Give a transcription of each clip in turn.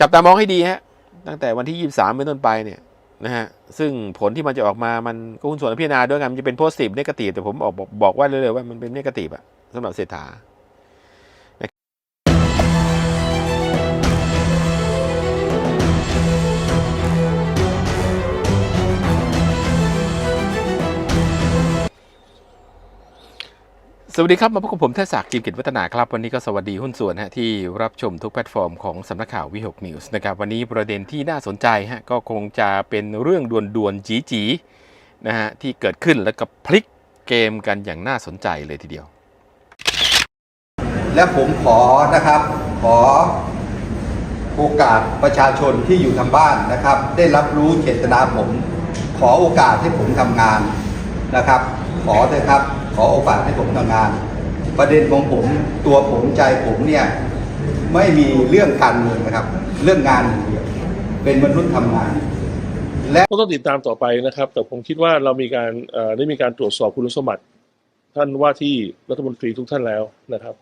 จับตามองให้ดีฮะตั้งแต่วันที่ 23 เป็นต้นไปเนี่ยนะฮะซึ่งผลที่มันจะออกมามันก็คุณส่วนพิจารณาด้วยกันมันจะเป็นโพสิทีฟเนกาทีฟแต่ผมบอกบอกบอกว่าเลยๆว่ามันเป็นเนกาทีฟอะสำหรับเศรษฐา สวัสดีครับ มาพบกับผมเทศศักดิ์จิมกิจวัฒนาครับ วันนี้ก็สวัสดีหุ้นส่วนฮะที่รับชมทุกแพลตฟอร์มของสำนักข่าววิหกนิวส์นะครับ วันนี้ประเด็นที่น่าสนใจฮะก็คงจะเป็นเรื่องด่วนๆจีจีๆนะฮะที่เกิดขึ้นแล้วก็พลิกเกมกันอย่างน่าสนใจเลยทีเดียว และผมขอนะครับ ขอโอกาสประชาชนที่อยู่ทางบ้านนะครับ ได้รับรู้เจตนาผม ขอโอกาสให้ผมทำงานนะครับ ขอเถอะครับ ขอโอกาสให้ผมทำงาน ประเด็นของผมตัวผมใจผมเนี่ยไม่มีเรื่องการเมืองนะครับ เรื่องงานอย่างเดียวเป็นมนุษย์ทำงาน และก็ต้องติดตามต่อไปนะครับ แต่ผมคิดว่าเรามีการได้มีการตรวจสอบคุณสมบัติ ท่านว่าที่รัฐมนตรีทุกท่านแล้วนะครับ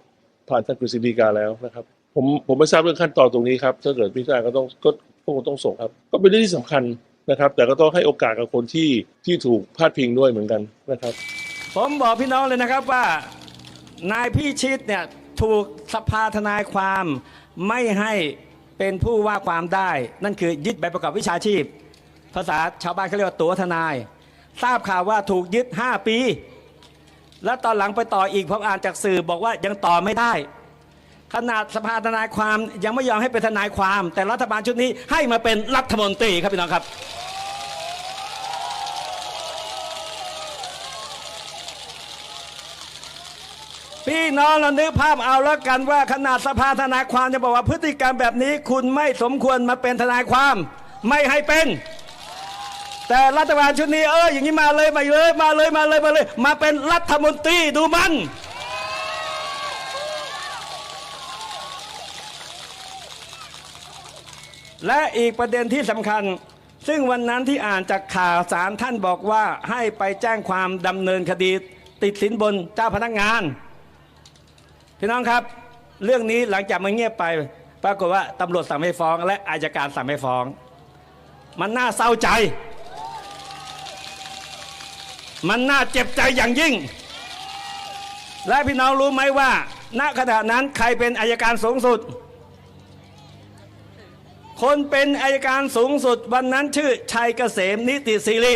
ผ่านท่านกฤษฎีกาแล้วนะครับ ผมผมไม่ทราบเรื่องขั้นตอนตรงนี้ครับถ้าเกิดพิจารณาก็ต้องก็ก็คงต้องส่งครับ ก็เป็นเรื่องที่สำคัญนะครับ แต่ก็ต้องให้โอกาสกับคนที่ที่ถูกพาดพิงด้วยเหมือนกันนะครับ ผมบอกพี่น้องเลยนะครับว่านายพี่ชิดเนี่ยถูกสภาทนายความไม่ให้เป็นผู้ว่าความได้ นั่นคือยึดใบประกอบวิชาชีพ ภาษาชาวบ้านเขาเรียกว่าตัวทนาย ทราบข่าวว่าถูกยึด 5 ปี แล้วตอนหลังไปต่ออีกผมอ่านจากสื่อบอกว่ายังต่อไม่ได้ ขนาดสภาทนายความยังไม่ยอมให้เป็นทนายความ แต่รัฐบาลชุดนี้ให้มาเป็นรัฐมนตรีครับพี่น้องครับ พี่น้องเรานึกภาพเอาแล้วกันว่าขนาดสภาทนายความจะบอกว่าพฤติกรรมแบบนี้คุณไม่สมควรมาเป็นทนายความ ไม่ให้เป็น แต่รัฐบาลชุดนี้เอออย่างนี้มาเลยมาเลยมาเลยมาเลยมาเลย มาเป็นรัฐมนตรีดูมันและอีกประเด็นที่สำคัญ ซึ่งวันนั้นที่อ่านจากข่าวสารท่านบอกว่าให้ไปแจ้งความดำเนินคดีติดสินบนเจ้าพนักงาน พี่น้องครับ เรื่องนี้หลังจากมันเงียบไป ปรากฏว่าตำรวจสั่งไม่ฟ้อง และอายการสั่งไม่ฟ้อง มันน่าเศร้าใจ มันน่าเจ็บใจอย่างยิ่ง และพี่น้องรู้ไหมว่า ณขณะนั้นใครเป็นอายการสูงสุด คนเป็นอายการสูงสุดวันนั้นชื่อชัยเกษมนิติศิริ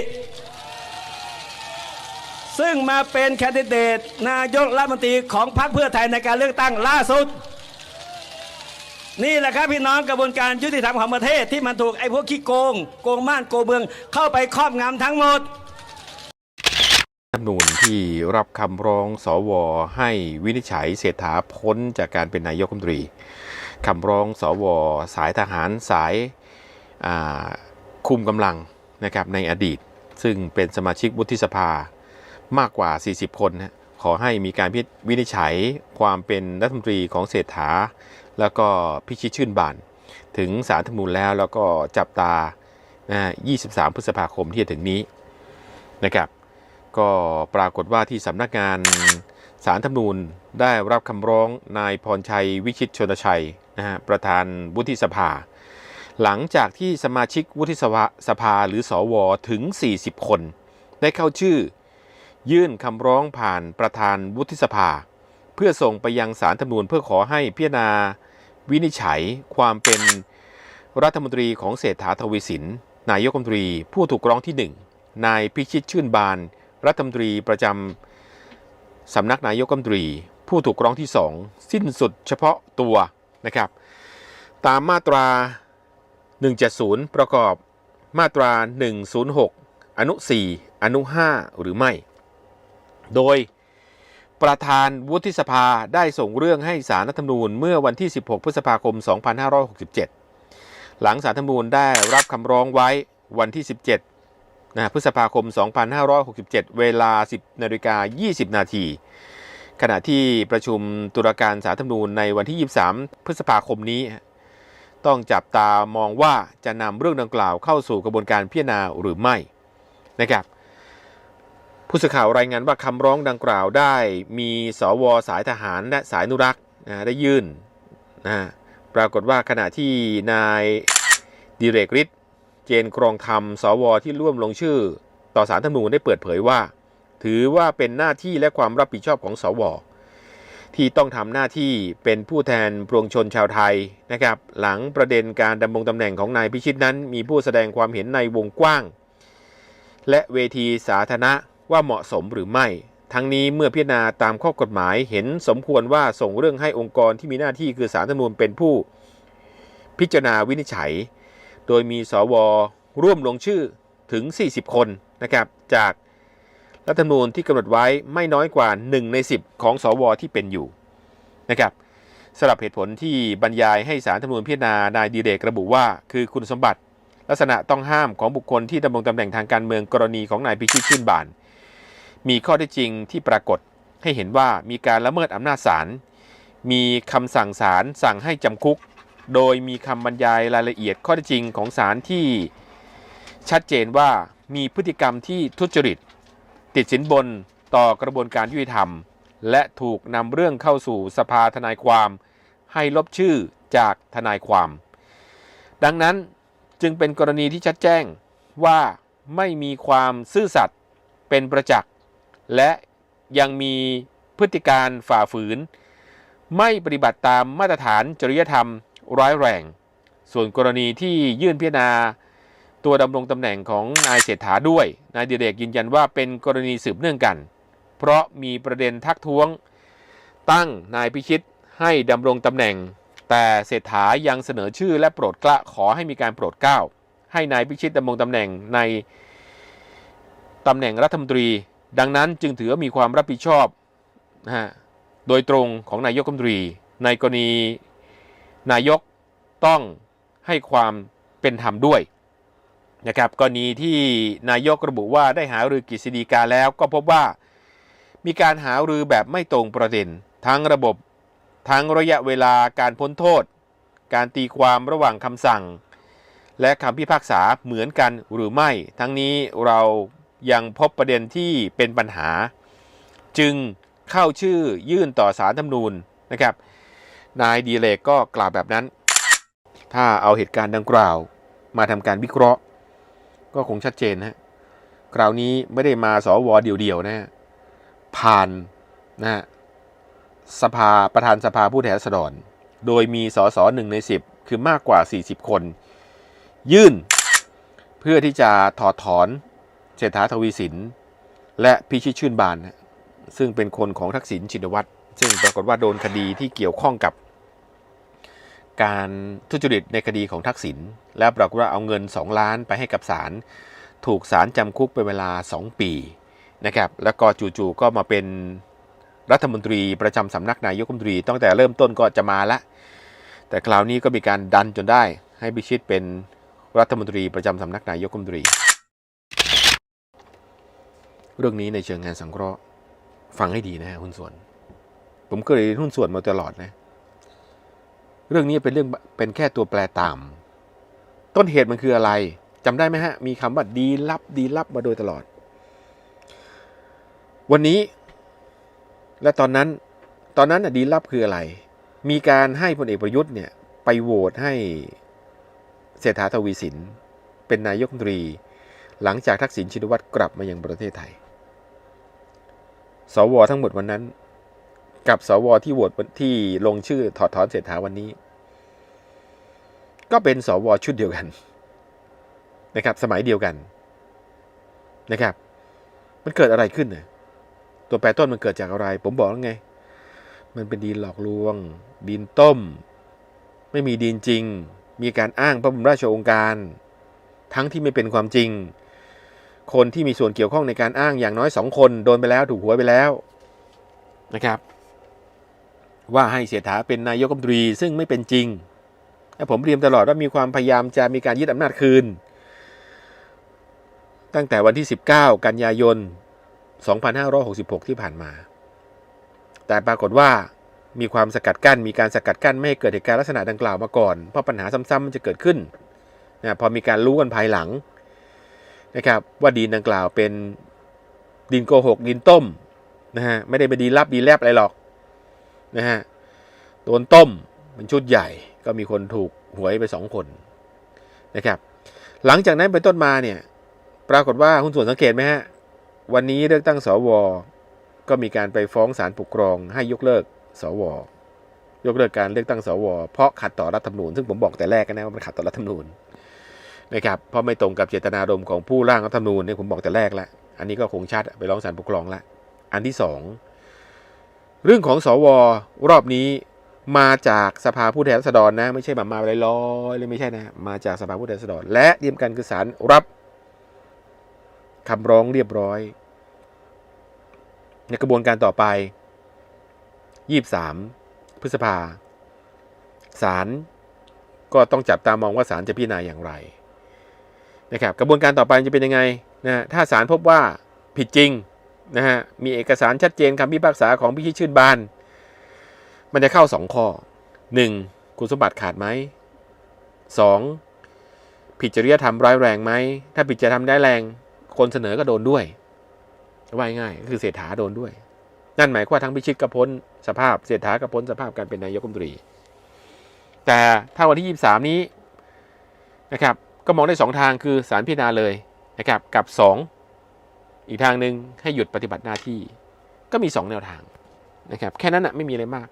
ซึ่งมาเป็นแคนดิเดตนายกรัฐมนตรีของพรรคเพื่อไทยในการเลือกตั้งล่าสุด นี่แหละครับพี่น้องกระบวนการยุติธรรมของประเทศที่มันถูกไอ้พวกขี้โกง โกงม่านโกงเมืองเข้าไปครอบงำทั้งหมดรัฐธรรมนูญที่รับคำร้องสวให้วินิจฉัยเศรษฐาพ้นจากการเป็นนายกรัฐมนตรีคำร้องสวสายทหารสายอ่าคุมกำลังนะครับในอดีต ซึ่งเป็นสมาชิกวุฒิสภา มากกว่า 40 คนนะขอให้มีการพิจวินิจฉัยความเป็นรัฐมนตรีของเศรษฐา แล้วก็พิชิตชื่นบาน ถึงสารธรรมนูญแล้วแล้วก็จับตานะฮะ23 พฤษภาคมที่จะถึงนี้นะครับก็ปรากฏว่าที่สำนักงานสารธรรมนูญได้รับคำร้องนายพรชัยวิชิตชนชัยนะฮะประธานวุฒิสภา หลังจากที่สมาชิกวุฒิสภาสภาหรือสอวอถึง 40 คน ได้เข้าชื่อ ยื่นคำร้องผ่านประธานวุฒิสภา เพื่อส่งไปยังสารธรรมนูญเพื่อขอให้พิจารณาวินิจฉัยความเป็นรัฐมนตรีของเศรษฐาทวีสิน นายกรัฐมนตรีผู้ถูกร้องที่หนึ่งนายพิชิตชื่นบาน รัฐมนตรีประจำสำนักนายกรัฐมนตรี ผู้ถูกร้องที่ 2 สิ้นสุดเฉพาะตัวนะครับ ตามมาตรา 170 ประกอบมาตรา 106 อนุ 4 อนุ 5 หรือไม่ โดยประธานวุฒิสภาได้ส่งเรื่องให้สารรัฐธรรมนูญเมื่อวันที่ 16 พฤษภาคม 2567 หลังสารรัฐธรรมนูญได้รับคำร้องไว้วันที่ 17นะพฤษภาคม 2567 เวลา 10นาฬิกา20 นาที ขณะที่ประชุมตุลาการสารรัฐธรรมนูญในวันที่ 23 พฤษภาคมนี้ ต้องจับตามองว่าจะนำเรื่องดังกล่าวเข้าสู่กระบวนการพิจารณาหรือไม่นะครับ ผู้สื่อข่าวรายงานว่าคำร้องดังกล่าวได้มีสวสายทหารและสายนุรักษ์นะได้ยื่นนะปปรากฏว่าขณะที่นายดิเรกฤทธิ์เจนกรองธรรม สวที่ร่วมลงชื่อ ต่อสารธรรมนูญได้เปิดเผยว่า ถือว่าเป็นหน้าที่และความรับผิดชอบของสว ที่ต้องทำหน้าที่เป็นผู้แทนปวงชนชาวไทยนะครับ หลังประเด็นการดำรงตำแหน่งของนายพิชิตนั้น มีผู้แสดงความเห็นในวงกว้าง และเวทีสาธารณะ ว่าเหมาะสมหรือไม่ ทั้งนี้เมื่อพิจารณาตามข้อกฎหมายเห็นสมควรว่าส่งเรื่องให้องค์กรที่มีหน้าที่คือสารธรรมนูญเป็นผู้ พิจารณาวินิจฉัย โดยมีสวร่วมลงชื่อถึง 40 คนนะครับจากรัฐธรรมนูญที่กำหนดไว้ไม่น้อยกว่า 1 ใน 10 ของสวที่เป็นอยู่นะครับสำหรับเหตุผลที่บรรยายให้สารธรรมนูญพิจารณานายดีเรกระบุว่า คือคุณสมบัติ ลักษณะต้องห้ามของบุคคลที่ดำรงตำแหน่งทางการเมืองกรณีของนายพิชิตชื่นบาน มีข้อเท็จจริงที่ปรากฏให้เห็นว่ามีการละเมิดอำนาจศาล มีคำสั่งศาลสั่งให้จำคุก โดยมีคำบรรยายรายละเอียดข้อเท็จจริงของศาลที่ชัดเจนว่ามีพฤติกรรมที่ทุจริต ติดสินบนต่อกระบวนการยุติธรรม และถูกนำเรื่องเข้าสู่สภาทนายความ ให้ลบชื่อจากทนายความ ดังนั้นจึงเป็นกรณีที่ชัดแจ้งว่าไม่มีความซื่อสัตย์เป็นประจักษ์ และยังมีพฤติการฝ่าฝืน ไม่ปฏิบัติตามมาตรฐานจริยธรรมร้ายแรง ส่วนกรณีที่ยื่นพิจารณาตัวดำรงตำแหน่งของนายเศรษฐาด้วย นายดิเรกยืนยันว่าเป็นกรณีสืบเนื่องกัน เพราะมีประเด็นทักท้วง ตั้งนายพิชิตให้ดำรงตำแหน่ง แต่เศรษฐายังเสนอชื่อและโปรดกล้าขอให้มีการโปรดเกล้าให้นายพิชิตดำรงตำแหน่งในตำแหน่งรัฐมนตรี ดังนั้นจึงถือว่ามีความรับผิดชอบนะฮะโดยตรงของนายกรัฐมนตรี ในกรณีนายกต้องให้ความเป็นธรรมด้วยนะครับกรณีที่นายกระบุว่าได้หารือกฤษฎีกาแล้วก็พบว่า มีการหารือแบบไม่ตรงประเด็น ทั้งระบบ ทั้งระยะเวลาการพ้นโทษ การตีความระหว่างคำสั่ง และคำพิพากษาเหมือนกันหรือไม่ ทั้งนี้เรา ยังพบประเด็นที่เป็นปัญหา จึงเข้าชื่อยื่นต่อสารธรรมนูญนะครับ นายดีเลกก็กล่าวแบบนั้น ถ้าเอาเหตุการณ์ดังกล่าวมาทำการวิเคราะห์ ก็คงชัดเจนนะคราวนี้ไม่ได้มาสอวเดี่ยวๆนะฮะผ่านนะฮะสภาประธานสภาผู้แทนราษฎร โดยมีสสหนึ่งใน 10 คือมากกว่า 40 คน ยื่น เพื่อที่จะถอดถอน เศรษฐาทวีสิน และพิชิตชื่นบาน ซึ่งเป็นคนของทักษิณชินวัตร ซึ่งปรากฏว่าโดนคดีที่เกี่ยวข้องกับ การทุจริตในคดีของทักษิณ และปรากฏว่าเอาเงิน 2 ล้านไปให้กับศาล ถูกศาลจำคุกเป็นเวลา 2 ปีนะครับ แล้วก็จู่ๆก็มาเป็นรัฐมนตรีประจำสำนักนายกรัฐมนตรี ตั้งแต่เริ่มต้นก็จะมาละ แต่คราวนี้ก็มีการดันจนได้ ให้พิชิตเป็นรัฐมนตรีประจำสำนักนายกรัฐมนตรี เรื่องนี้ในเชิงงานสังเคราะห์ฟังให้ดีนะฮะหุ้นส่วน ผมก็เลยหุ้นส่วนมาตลอดนะ เรื่องนี้เป็นเรื่องเป็นแค่ตัวแปรตาม ต้นเหตุมันคืออะไรจำได้ไหมฮะ มีคำว่าดีลับดีลับมาโดยตลอด วันนี้ และตอนนั้น ตอนนั้นน่ะดีลับคืออะไร มีการให้พลเอกประยุทธ์เนี่ย ไปโหวตให้เศรษฐาทวีสิน เป็นนายกรัฐมนตรี หลังจากทักษิณชินวัตรกลับมายังประเทศไทย สวทั้งหมดวันนั้น กับสวที่โหวตที่ลงชื่อถอดถอนเศรษฐาวันนี้ ก็เป็นสวชุดเดียวกัน นะครับ สมัยเดียวกัน นะครับ มันเกิดอะไรขึ้นเนี่ยตัวแปรต้นมันเกิดจากอะไร ผมบอกแล้วไง มันเป็นดีนหลอกลวงดีนต้ม ไม่มีดีนจริง มีการอ้างพระบรมราชโองการ ทั้งที่ไม่เป็นความจริง คนที่มีส่วนเกี่ยวข้องในการอ้างอย่างน้อยสองคนโดนไปแล้วถูกหวยไปแล้วนะครับ ว่าให้เสียถาเป็นนายกรัฐมนตรีซึ่งไม่เป็นจริงผมเรียนตลอดว่ามีความพยายามจะมีการยึดอำนาจคืน ตั้งแต่วันที่ 19 กันยายน 2566 ที่ผ่านมา แต่ปรากฏว่ามีความสกัดกั้น มีการสกัดกั้นไม่ให้เกิดเหตุการณ์ลักษณะดังกล่าวมาก่อน เพราะปัญหาซ้ำๆมันจะเกิดขึ้นนะพอมีการรู้กันภายหลัง นะครับว่าดีนดังกล่าวเป็นดินโกหกดินต้มนะฮะไม่ได้ไปนดีนลับดีนแลบอะไรหรอกนะฮะโดนต้มเป็นชุดใหญ่ก็มีคนถูกหวยไปสองคนนะครับหลังจากนั้นเป็นต้นมาเนี่ยปรากฏว่าหุ้นส่วนสังเกตไหมฮะวันนี้เลือกตั้งสวก็มีการไปฟ้องศาลปกครองให้ยกเลิกสวยกเลิกการเลือกตั้งสวเพราะขัดต่อรัฐธรรมนูญซึ่งผมบอกแต่แรกนะว่ามันขัดต่อรัฐธรรมนูญ นะครับเพราะไม่ตรงกับเจตนารมณ์ของผู้ร่างรัฐธรรมนูญเนี่ยผมบอกแต่แรกแล้วอันนี้ก็คงชัดไปร้องศาลปกครองละอันที่สองเรื่องของสวรอบนี้มาจากสภาผู้แทนราษฎรนะ ไม่ใช่แบบมาลอยๆเลยไม่ใช่นะ มาจากสภาผู้แทนราษฎร และเดียมกันคือศาลรับคำร้องเรียบร้อย ในกระบวนการต่อไป 23 พฤษภาศาลก็ต้องจับตามองว่าศาลจะพิจารณาอย่างไร นะครับกระบวนการต่อไปจะเป็นยังไงนะถ้าศาลพบว่าผิดจริงนะฮะมีเอกสารชัดเจนคำพิพากษาของพิชิตชื่นบาน มันจะเข้า 2 ข้อ 1. คุณสมบัติขาดไหม 2. ผิดจริยธรรมร้ายแรงไหม ถ้าผิดจริยธรรมร้ายแรง คนเสนอก็โดนด้วยว่าง่ายคือเศรษฐาโดนด้วย นั่นหมายความว่าทั้งพิชิตกระพ้นสภาพเศรษฐากระพ้นสภาพการเป็นนายกรัฐมนตรี แต่ถ้าวันที่ 23 นี้นะครับ ก็มองได้ 2 ทางคือสารพิจารณาเลยนะครับกับ 2 อีกทางหนึ่งให้หยุดปฏิบัติหน้าที่ ก็มี 2 แนวทางนะครับแค่นั้นนะไม่มีอะไรมาก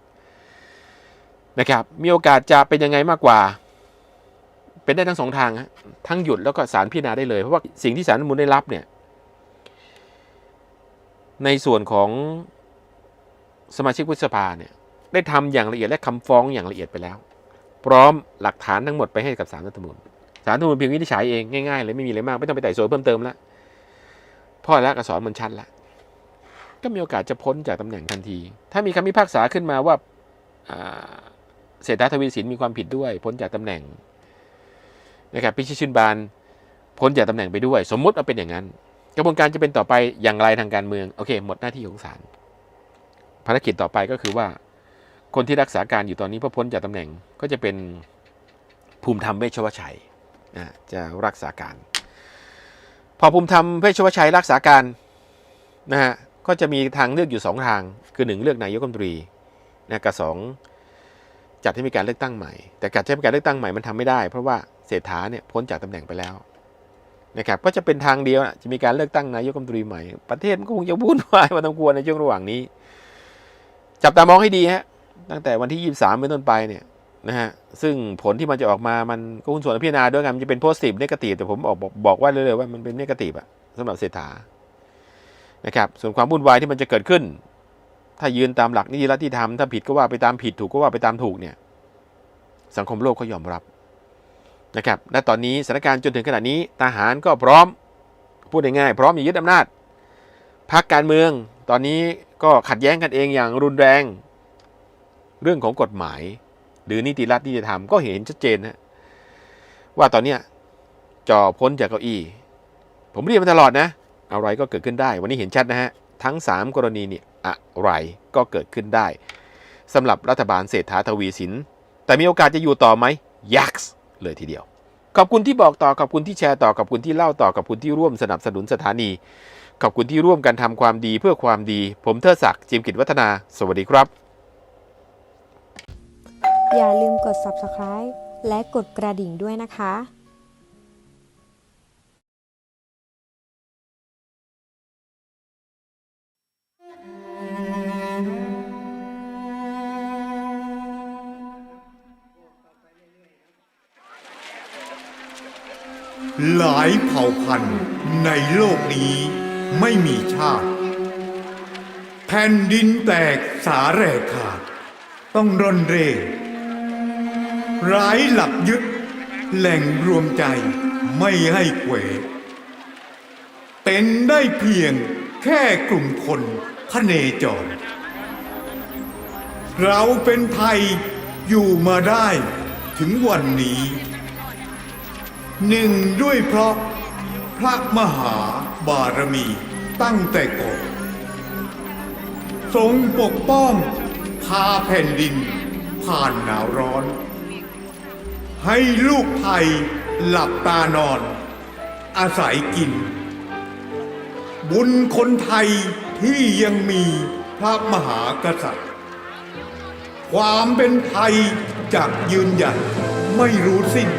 นะครับมีโอกาสจะเป็นยังไงมากกว่า เป็นได้ทั้งสองทางทั้งหยุดแล้วก็สารพิจารณาได้เลย เพราะว่าสิ่งที่สารรัฐมนูลได้รับเนี่ยในส่วนของสมาชิกวุฒิสภาเนี่ยได้ทำอย่างละเอียดและคำฟ้องอย่างละเอียดไปแล้ว พร้อมหลักฐานทั้งหมดไปให้กับสารรัฐธรรมนูญ สารรัฐธรรมนูญเพียงวินิจฉัยเองง่ายๆเลยไม่มีอะไรมากไม่ต้องไปไต่สวนเพิ่มเติมแล้วพ่อและกระสอนมันชัดล้วก็มีโอกาสจะพ้นจากตำแหน่งทันที ถ้ามีคำพิพากษาขึ้นมาว่าเศรษฐาทวีสินมีความผิดด้วย พ้นจากตำแหน่งนะครับพิชิตชื่นบานพ้นจากตำแหน่งไปด้วย สมมุติว่าเป็นอย่างนั้น กระบวนการจะเป็นต่อไปอย่างไรทางการเมืองโอเค หมดหน้าที่ของศาลภารกิจต่อไปก็คือว่า คนที่รักษาการอยู่ตอนนี้พอพ้นจากตำแหน่งก็จะเป็นภูมิธรรมเวชวชัย จะรักษาการ พอภูมิธรรมเวชรวชัยรักษาการนะฮะก็จะมีทางเลือกอยู่สองทาง คือหนึ่งเลือกนายกรัฐมนตรีนะกับสองจัดให้มีการเลือกตั้งใหม่ แต่การจัดให้มีการเลือกตั้งใหม่มันทำไม่ได้ เพราะว่าเศรษฐาเนี่ยพ้นจากตำแหน่งไปแล้วนะครับก็จะเป็นทางเดียวจะมีการเลือกตั้งนายกรัฐมนตรีใหม่ ประเทศมันก็คงจะวุ่นวายพอสมควรในช่วงระหว่างนี้ จับตามองให้ดีฮะตั้งแต่วันที่ 23 เป็นต้นไปเนี่ย นะฮะซึ่งผลที่มันจะออกมามันก็คุณส่วนพิจารณาด้วยกันมันจะเป็นโพสิทีฟเนกาทีฟแต่ผมบอกบอกบอกว่าเลยๆว่ามันเป็นเนกาทีฟอะสำหรับเศรษฐานะครับส่วนความวุ่นวายที่มันจะเกิดขึ้น ถ้ายืนตามหลักนิติรัฐที่ทำถ้าผิดก็ว่าไปตามผิดถูกก็ว่าไปตามถูกเนี่ยสังคมโลกเขายอมรับนะครับและตอนนี้สถานการณ์จนถึงขณะนี้ทหารก็พร้อมพูดง่ายๆพร้อมจะยึดอำนาจพักการเมือง ตอนนี้ก็ขัดแย้งกันเองอย่างรุนแรง เรื่องของกฎหมาย หรือนิติรัฐนิติธรรมก็เห็นชัดเจนนะว่าตอนเนี้ยจ่อพ้นจากเก้าอี้ ผมเรียนมาตลอดนะอะไรก็เกิดขึ้นได้ วันนี้เห็นชัดนะฮะ ทั้ง 3 กรณีเนี่ยอะไรก็เกิดขึ้นได้สำหรับรัฐบาลเศรษฐาทวีสิน แต่มีโอกาสจะอยู่ต่อไหมยักษ์เลยทีเดียว ขอบคุณที่บอกต่อขอบคุณที่แชร์ต่อขอบคุณที่เล่าต่อขอบคุณที่ร่วมสนับสนุนสถานีขอบคุณที่ร่วมกันทำความดีเพื่อความดี ผมเทิดศักดิ์จิมกิจวัฒนา สวัสดีครับ อย่าลืมกด subscribe และกดกระดิ่งด้วยนะคะหลายเผ่าพันธุ์ในโลกนี้ไม่มีชาติ แผ่นดินแตกสาแหรกขาด ต้องร่นเร่ ร้ายหลักยึด แหล่งรวมใจไม่ให้เขวเป็นได้เพียงแค่กลุ่มคนคเนจร เราเป็นไทยอยู่มาได้ถึงวันนี้ หนึ่งด้วยเพราะพระมหาบารมีตั้งแต่ก่อนทรงปกป้องพาแผ่นดินผ่านหนาวร้อน ให้ลูกไทยหลับตานอน อาศัยกิน บุญคนไทยที่ยังมีพระมหากษัตริย์ ความเป็นไทยจะยืนหยัดไม่รู้สิ้น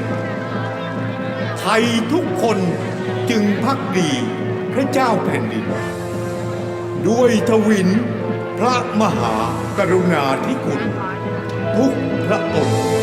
ไทยทุกคนจึงพักดีพระเจ้าแผ่นดิน ด้วยทวินพระมหากรุณาธิคุณ ทุกพระองค์